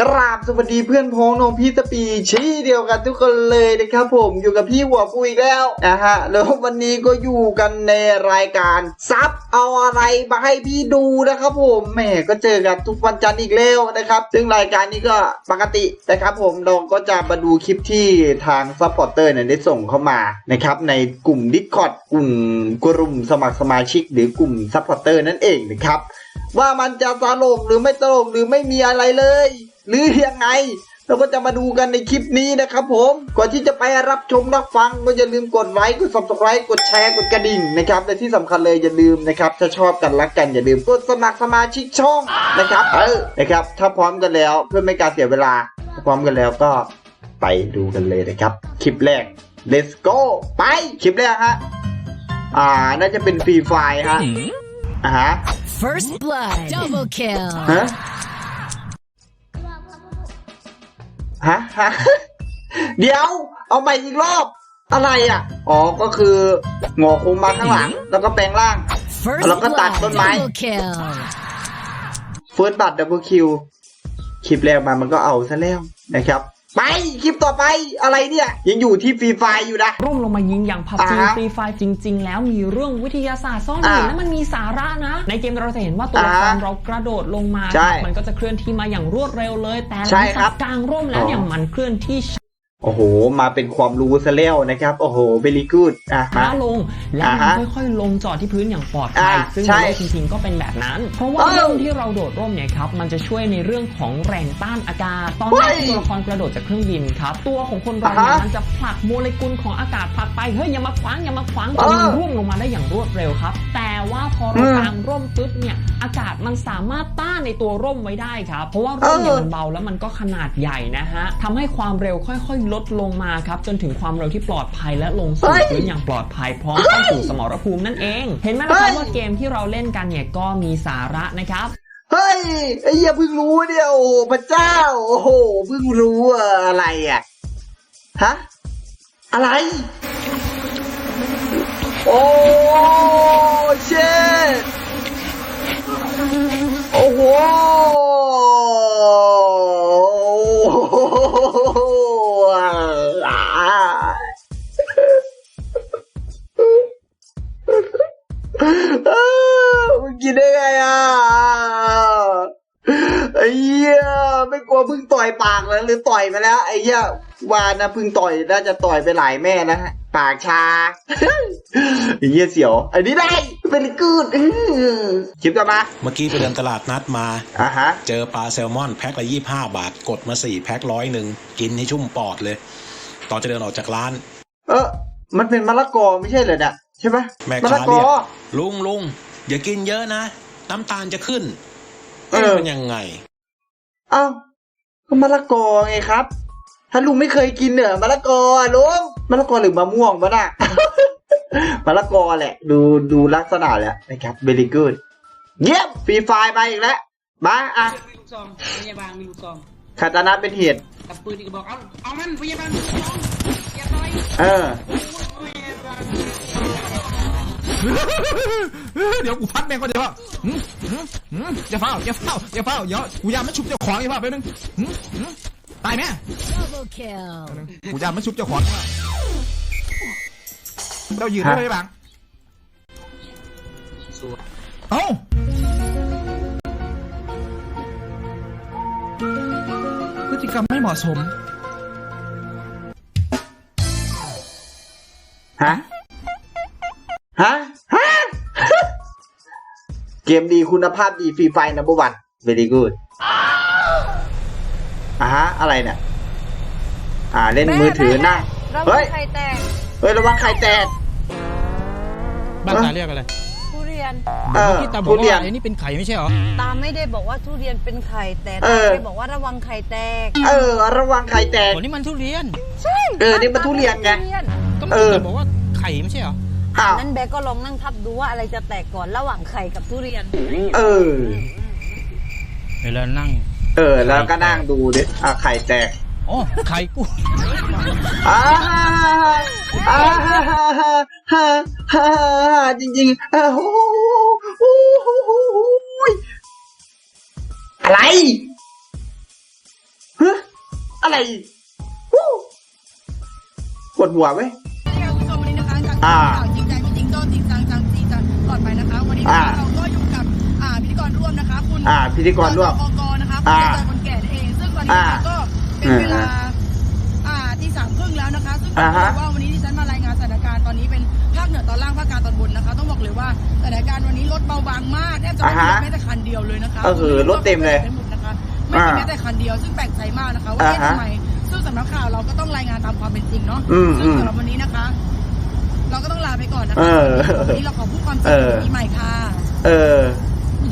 กราบสวัสดีเพื่อนพ้องน้องพี่สปีชี้เดียวกันทุกคนเลยนะครับผมอยู่กับพี่หัวฟูอีกแล้วนะฮะแล้ววันนี้ก็อยู่กันในรายการซับเอาอะไรมาให้พี่ดูนะครับผมแหมก็เจอกันทุกวันจันทร์อีกแล้วนะครับ ซึ่งรายการนี้ก็ปกตินะครับผมเราก็จะมาดูคลิปที่ทางซัพพอร์เตอร์เนี่ยได้ส่งเข้ามานะครับในกลุ่ม Discord กลุ่มกลุ่มสมัครสมาชิก หรือกลุ่มซัพพอร์เตอร์นั่นเองนะครับว่ามันจะตลกหรือไม่ตลกหรือไม่มีอะไรเลย หรือยังไง เราก็จะมาดูกันในคลิปนี้นะครับผมก่อนที่จะไปรับชมรับฟังก็อย่าลืมกดไลค์กด subscribe กดแชร์กดกระดิ่งนะครับและที่สำคัญเลยอย่าลืมนะครับถ้าชอบกันรักกันอย่าลืมกดสมัครสมาชิกช่องนะครับเออนะครับถ้าพร้อมกันแล้วเพื่อไม่การเสียเวลาถ้าพร้อมกันแล้วก็ไปดูกันเลยนะครับ คลิปแรก let's go ไปคลิปแรกฮะอ่าน่าจะเป็นฟรีไฟฮะอ่าฮะ First blood. Double kill. ฮะ ฮะฮะเดี๋ยว เอาใหม่อีกรอบ อะไรอะ อ๋อ ก็คืองอคุมมาข้างหลัง แล้วก็แปลงร่าง First แล้วก็ตัด blood. ต้นไม้ Double kill. เฟิร์สบัตดับเบิลคิว คลิปแรกมามันก็เอาซะแล้วนะครับ ไปคลิปต่อไปอะไรเนี่ยยังอยู่ที่ฟรีไฟอยู่นะ ร่มลงมายิงอย่างพับจีอ่าฮะฟรีไฟจริง ๆ แล้วมีเรื่องวิทยาศาสตร์ซ่อนอยู่อ่าและมันมีสาระนะ ในเกมเราจะเห็นว่าตัวละครอ่าเรากระโดดลงมา ใช่มันก็จะเคลื่อนที่มาอย่างรวดเร็วเลย แต่หใช่ลังครัจาบกกลางร่มแล้วเนี่ยอ๋อมันเคลื่อนที่ โอ้โห มาเป็นความรู้ซะแล้วนะครับ โอ้โหเบลีกูดอะช้ามาลง และอ่ามัฮะนค่อยๆ ลงจอดที่พื้นอย่างปลอดภัยอ่าซึ่งใช่ในโลกจริงๆ ก็เป็นแบบนั้น เพราะว่าเอ้าร่มที่เราโดดร่มเนี่ยครับ มันจะช่วยในเรื่องของแรงต้านอากาศ ตอนเฮ้แรกยที่ตัวละครกระโดดจากเครื่องบินครับ ตัวของคนเราเนี่ยอ่าฮะมันจะผลักโมเลกุลของอากาศผลักไป เฮ้ยอย่ามาขวางอย่ามาขวางเออมันร่วงลงมาได้อย่างรวดเร็วครับ แต่ ว่าพอเราอืมกางร่มปุ๊บเนี่ยอากาศมันสามารถต้านในตัวร่มไว้ได้ครับ เพราะว่าร่มเนี่ยมันเบาแล้วมันก็ขนาดใหญ่นะฮะทำให้ความเร็วค่อย ๆ ลดลงมาครับจนถึงความเร็วที่ปลอดภัยและลงสู่พื้นอย่างปลอดภัยพร้อมเข้าสู่สมรภูมินั่นเอง เห็นไหมนะครับว่าเกมที่เราเล่นกันเนี่ยก็มีสาระนะครับเฮ้ยไอ้เหี้ยเพิ่งรู้เนี่ยโอ้พระเจ้าโอ้โหเพิ่งรู้อะอะไรอะฮะอะไร โอ้ เชดโอ้โหอ่าอ้าวมึงกินได้ไงอะไอ้เหี้ยไม่กลัวพิ่งต่อยปากแล้วหรือต่อยมาแล้ว ไอ้เหี้ยวานนะพิ่งต่อยน่าจะต่อยไปหลายแม่นะฮะปากชา ไอ้เหี้ยเสียว อันนี้ได้เป็นกูดอื้อคลิปต่อมาเมื่อกี้ไปเดินตลาดนัดมา อะฮะ เจอปลาแซลมอนแพ็คละยี่ห้าบาท กดมาสี่แพ็คร้อยหนึ่งกินให้ชุ่มปอดเลย ตอนจะเดินออกจากร้าน เออมันเป็นมะละกอไม่ใช่เหรอเนี่ยใช่ปะแม่มะค้าละกเรียอกลุงลุงอย่ากินเยอะนะ น้ำตาลจะขึ้นเออ มันยังไง เอ้าก็มะละกอไงครับ ถ้าลุงไม่เคยกินเหรอมะละกออะลุงมะละกอหรือมะม่วงวะน่ะ มะละกอแหละ ดูดูลักษณะแล้วนะครับ very good เยี่ยมฟรีไฟมาอีกแล้วมาอะมีลูกซองพยาบาลมีลูกซองคาตานะเป็นเหตุกับปืนอีกกระบอกเอาเอามันพยาบาลมีลูกซองอย่าต่อยเออเดี๋ยวกูพัดแม่งก็เดี๋ยวว่าหืมหืมหืมอย่าเฝ้าอย่าเฝ้าอย่าเฝ้าเดี๋ยวกูยามมันชุบเจ้าของอย่าเฝ้าไปบนึงหืมหืมตายไหม Double kill. กูยามมันชุบเจ้าของ เรายืนฮะได้ไหมบังเอ้าพฤติกรรมไม่เหมาะสม ฮะ ฮะ ฮะ เกมดีคุณภาพดีฟรีไฟนัมเบอร์วัน very good อ่าฮะ อะไรเนี่ย อ่า เล่นมือถือหน้าเราเฮ้ยไข่แตก เฮ้ยระวังไข่แตก บ้านตาเรียกอะไรทุเรียน เออที่ตาบอทุกเรียน ว่าไอ้นี่เป็นไข่ไม่ใช่เหรอ ตาไม่ได้บอกว่าทุเรียนเป็นไข่แต่เอตาอได้บอกว่าระวังไข่แตก เออ ระวังไข่แตก โอ้นี่มันทุเรียน ใช่เออนี่มันทุเรียนไงทุเรียนก็เอเมื่ออ กี้บอกว่าไข่ไม่ใช่เหรอ อ้าว นั้นแบกก็ลองนั่งทับดูว่าอะไรจะแตกก่อนระหว่างไข่กับทุเรียน เออ เวลานั่ง เออ แล้วก็นั่งดูดิอะไข่แตก อ๋อไข่กูอ่าฮ่าอ่าฮ่าฮ่าฮ่าฮ่าฮ่าจริงๆอ่าโอ้โหโอ้โหอะไรอะไรวู้ปวดหัวเว้ยคุณผู้ชมวันนี้นะคะจากอ่าข่าวจริงใจไม่จริงก็จริงจังจังจริงจังก่อนไปนะคะ วันนี้อ่านะคะเราก็อยู่กับ อ่าพิธีกรร่วมนะคะ คุณ อ่าพิธีกรร่วมอกกนะคะคุณอ่าเจคนแก่นั่นเอง ซึ่งตอนนี้นะคะอ่าก็ เป็นเวลาอ่าที่สามครึ่งแล้วนะคะ ซึ่งต้องอ่าบฮะอกว่าวันนี้ที่ฉันมารายงานสถานการณ์ตอนนี้เป็นภาคเหนือตอนล่างภาคกลางตอนบนนะคะ ต้องบอกเลยว่าสถานการณ์วันนี้รถเบาบางมากแทบจะไม่มีรถแม้แต่คันเดียวเลยนะคะเออคือรถเต็มเลยไปหมดนะคะไม่มีแม้แต่คันเดียวซึ่งแปลกใจมากนะคะว่าอ่าเอ๊ะฮะทำไมซึ่งสำนักข่าวเราก็ต้องรายงานตามความเป็นจริงเนาะอืมซึ่งอืมสำหรับวันนี้นะคะ เราก็ต้องลาไปก่อนนะเอคะอวันนี้เราขอพูดความจริเองอปีใหม่ค่ะ เออ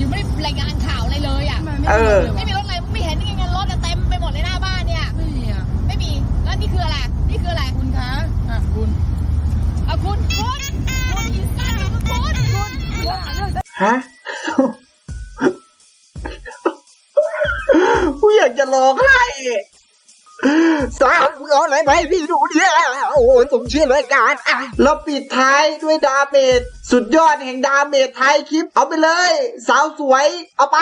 ยังไม่ได้รายงานข่าวอะไรเลยอะทำไมไม่เออพูดเลยวะไม่มีรถ ฮะกูอยากจะร้องไห้สาวเอาไรมาให้พี่ดูเนี่ยโอ้ยผมเชื่อเลยการอะเราปิดท้ายด้วยดาเมจสุดยอดแห่งดาเมจท้ายคลิป เอาไปเลย สาวสวย เอาไป